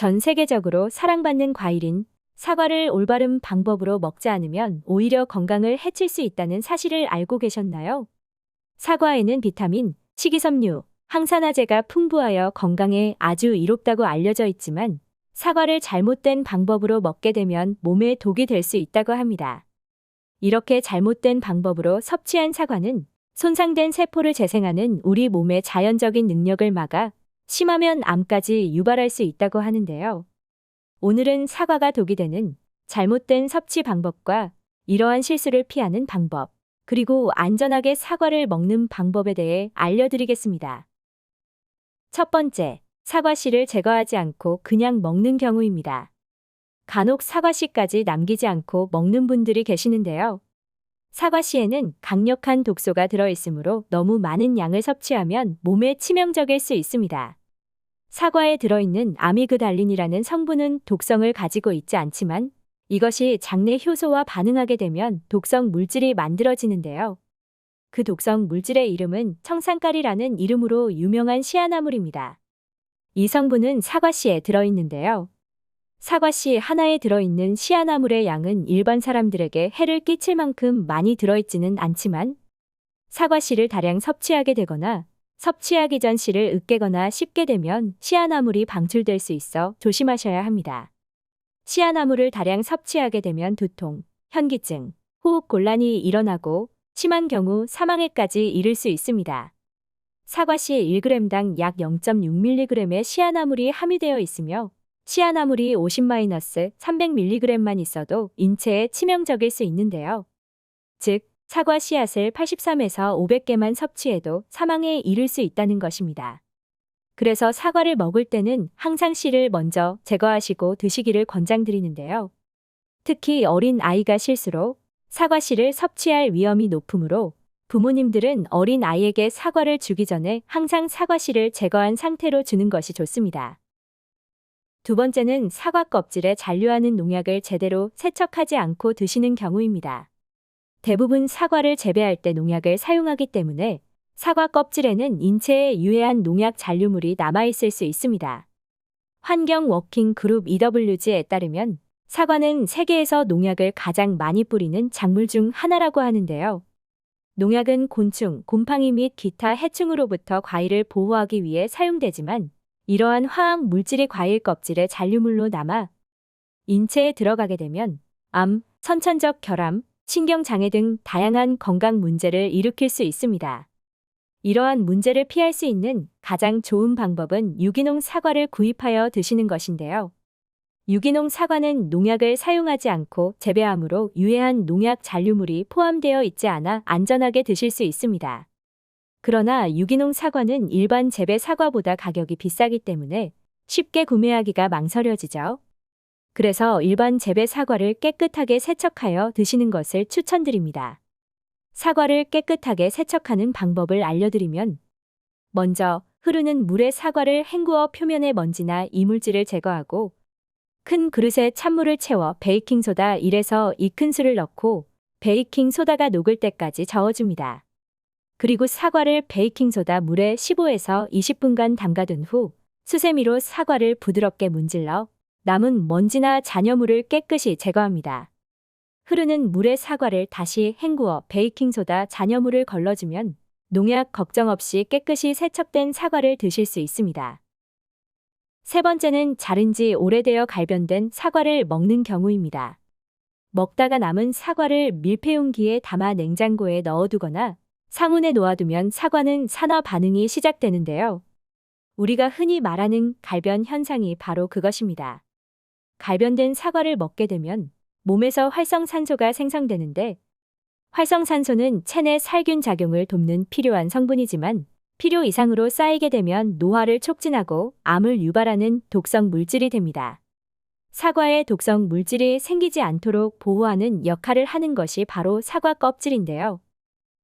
전 세계적으로 사랑받는 과일인 사과를 올바른 방법으로 먹지 않으면 오히려 건강을 해칠 수 있다는 사실을 알고 계셨나요? 사과에는 비타민, 식이섬유, 항산화제가 풍부하여 건강에 아주 이롭다고 알려져 있지만 사과를 잘못된 방법으로 먹게 되면 몸에 독이 될 수 있다고 합니다. 이렇게 잘못된 방법으로 섭취한 사과는 손상된 세포를 재생하는 우리 몸의 자연적인 능력을 막아 심하면 암까지 유발할 수 있다고 하는데요. 오늘은 사과가 독이 되는 잘못된 섭취 방법과 이러한 실수를 피하는 방법, 그리고 안전하게 사과를 먹는 방법에 대해 알려드리겠습니다. 첫 번째, 사과씨를 제거하지 않고 그냥 먹는 경우입니다. 간혹 사과씨까지 남기지 않고 먹는 분들이 계시는데요. 사과씨에는 강력한 독소가 들어있으므로 너무 많은 양을 섭취하면 몸에 치명적일 수 있습니다. 사과에 들어있는 아미그달린이라는 성분은 독성을 가지고 있지 않지만 이것이 장내 효소와 반응하게 되면 독성 물질이 만들어지는데요. 그 독성 물질의 이름은 청산가리라는 이름으로 유명한 시아나물입니다. 이 성분은 사과씨에 들어있는데요. 사과씨 하나에 들어있는 시아나물의 양은 일반 사람들에게 해를 끼칠 만큼 많이 들어있지는 않지만 사과씨를 다량 섭취하게 되거나 섭취하기 전 씨를 으깨거나 씹게 되면 시아나물이 방출될 수 있어 조심하셔야 합니다. 시아나물을 다량 섭취하게 되면 두통, 현기증, 호흡 곤란이 일어나고 심한 경우 사망에까지 이를 수 있습니다. 사과씨 1g당 약 0.6mg의 시아나물이 함유되어 있으며 시아나물이 50-300mg만 있어도 인체에 치명적일 수 있는데요. 즉, 사과 씨앗을 83에서 500개만 섭취해도 사망에 이를 수 있다는 것입니다. 그래서 사과를 먹을 때는 항상 씨를 먼저 제거하시고 드시기를 권장드리는데요. 특히 어린 아이가 실수로 사과 씨를 섭취할 위험이 높으므로 부모님들은 어린 아이에게 사과를 주기 전에 항상 사과 씨를 제거한 상태로 주는 것이 좋습니다. 두 번째는 사과 껍질에 잔류하는 농약을 제대로 세척하지 않고 드시는 경우입니다. 대부분 사과를 재배할 때 농약을 사용하기 때문에 사과 껍질에는 인체에 유해한 농약 잔류물이 남아있을 수 있습니다. 환경 워킹 그룹 EWG에 따르면 사과는 세계에서 농약을 가장 많이 뿌리는 작물 중 하나라고 하는데요. 농약은 곤충, 곰팡이 및 기타 해충으로부터 과일을 보호하기 위해 사용되지만 이러한 화학 물질이 과일 껍질에 잔류물로 남아 인체에 들어가게 되면 암, 선천적 결함, 신경장애 등 다양한 건강 문제를 일으킬 수 있습니다. 이러한 문제를 피할 수 있는 가장 좋은 방법은 유기농 사과를 구입하여 드시는 것인데요. 유기농 사과는 농약을 사용하지 않고 재배하므로 유해한 농약 잔류물이 포함되어 있지 않아 안전하게 드실 수 있습니다. 그러나 유기농 사과는 일반 재배 사과보다 가격이 비싸기 때문에 쉽게 구매하기가 망설여지죠. 그래서 일반 재배 사과를 깨끗하게 세척하여 드시는 것을 추천드립니다. 사과를 깨끗하게 세척하는 방법을 알려드리면 먼저 흐르는 물에 사과를 헹구어 표면의 먼지나 이물질을 제거하고 큰 그릇에 찬물을 채워 베이킹소다 1에서 2큰술을 넣고 베이킹소다가 녹을 때까지 저어줍니다. 그리고 사과를 베이킹소다 물에 15에서 20분간 담가둔 후 수세미로 사과를 부드럽게 문질러 남은 먼지나 잔여물을 깨끗이 제거합니다. 흐르는 물에 사과를 다시 헹구어 베이킹소다 잔여물을 걸러주면 농약 걱정 없이 깨끗이 세척된 사과를 드실 수 있습니다. 세 번째는 자른 지 오래되어 갈변된 사과를 먹는 경우입니다. 먹다가 남은 사과를 밀폐용기에 담아 냉장고에 넣어두거나 상온에 놓아두면 사과는 산화 반응이 시작되는데요. 우리가 흔히 말하는 갈변 현상이 바로 그것입니다. 갈변된 사과를 먹게 되면 몸에서 활성산소가 생성되는데 활성산소는 체내 살균 작용을 돕는 필요한 성분이지만 필요 이상으로 쌓이게 되면 노화를 촉진하고 암을 유발하는 독성 물질이 됩니다. 사과에 독성 물질이 생기지 않도록 보호하는 역할을 하는 것이 바로 사과 껍질인데요.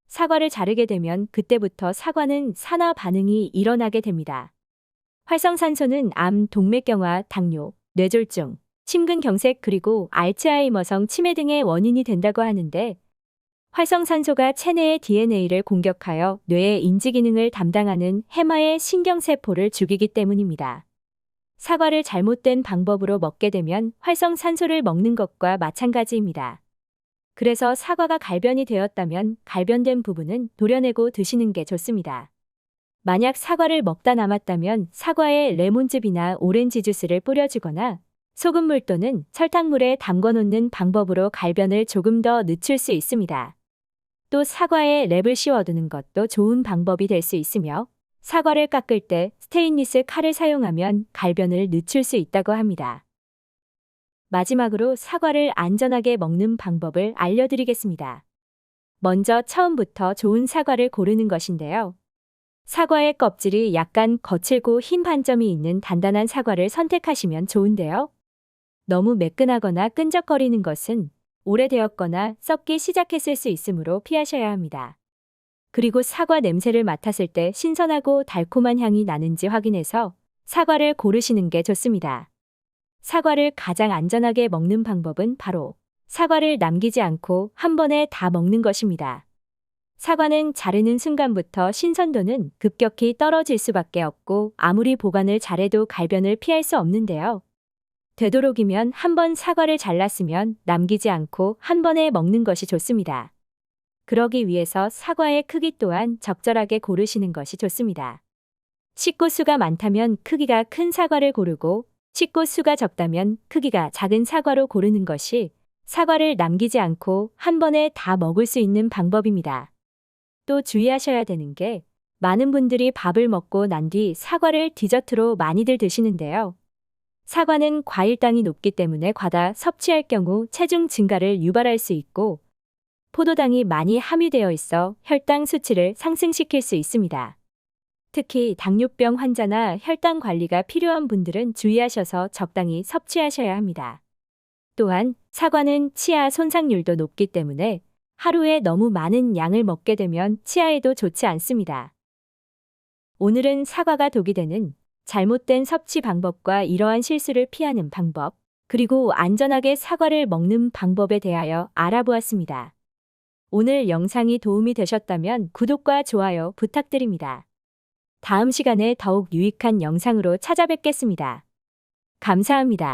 사과를 자르게 되면 그때부터 사과는 산화 반응이 일어나게 됩니다. 활성산소는 암, 동맥경화, 당뇨, 뇌졸중, 심근경색 그리고 알츠하이머성 치매 등의 원인이 된다고 하는데 활성산소가 체내의 DNA를 공격하여 뇌의 인지 기능을 담당하는 해마의 신경세포를 죽이기 때문입니다. 사과를 잘못된 방법으로 먹게 되면 활성산소를 먹는 것과 마찬가지입니다. 그래서 사과가 갈변이 되었다면 갈변된 부분은 도려내고 드시는 게 좋습니다. 만약 사과를 먹다 남았다면 사과에 레몬즙이나 오렌지 주스를 뿌려주거나 소금물 또는 설탕물에 담궈 놓는 방법으로 갈변을 조금 더 늦출 수 있습니다. 또 사과에 랩을 씌워두는 것도 좋은 방법이 될 수 있으며 사과를 깎을 때 스테인리스 칼을 사용하면 갈변을 늦출 수 있다고 합니다. 마지막으로 사과를 안전하게 먹는 방법을 알려드리겠습니다. 먼저 처음부터 좋은 사과를 고르는 것인데요. 사과의 껍질이 약간 거칠고 흰 반점이 있는 단단한 사과를 선택하시면 좋은데요. 너무 매끈하거나 끈적거리는 것은 오래되었거나 썩기 시작했을 수 있으므로 피하셔야 합니다. 그리고 사과 냄새를 맡았을 때 신선하고 달콤한 향이 나는지 확인해서 사과를 고르시는 게 좋습니다. 사과를 가장 안전하게 먹는 방법은 바로 사과를 남기지 않고 한 번에 다 먹는 것입니다. 사과는 자르는 순간부터 신선도는 급격히 떨어질 수밖에 없고 아무리 보관을 잘해도 갈변을 피할 수 없는데요. 되도록이면 한 번 사과를 잘랐으면 남기지 않고 한 번에 먹는 것이 좋습니다. 그러기 위해서 사과의 크기 또한 적절하게 고르시는 것이 좋습니다. 식구 수가 많다면 크기가 큰 사과를 고르고 식구 수가 적다면 크기가 작은 사과로 고르는 것이 사과를 남기지 않고 한 번에 다 먹을 수 있는 방법입니다. 또 주의하셔야 되는 게 많은 분들이 밥을 먹고 난 뒤 사과를 디저트로 많이들 드시는데요. 사과는 과일당이 높기 때문에 과다 섭취할 경우 체중 증가를 유발할 수 있고 포도당이 많이 함유되어 있어 혈당 수치를 상승시킬 수 있습니다. 특히 당뇨병 환자나 혈당 관리가 필요한 분들은 주의하셔서 적당히 섭취하셔야 합니다. 또한 사과는 치아 손상률도 높기 때문에 하루에 너무 많은 양을 먹게 되면 치아에도 좋지 않습니다. 오늘은 사과가 독이 되는 잘못된 섭취 방법과 이러한 실수를 피하는 방법, 그리고 안전하게 사과를 먹는 방법에 대하여 알아보았습니다. 오늘 영상이 도움이 되셨다면 구독과 좋아요 부탁드립니다. 다음 시간에 더욱 유익한 영상으로 찾아뵙겠습니다. 감사합니다.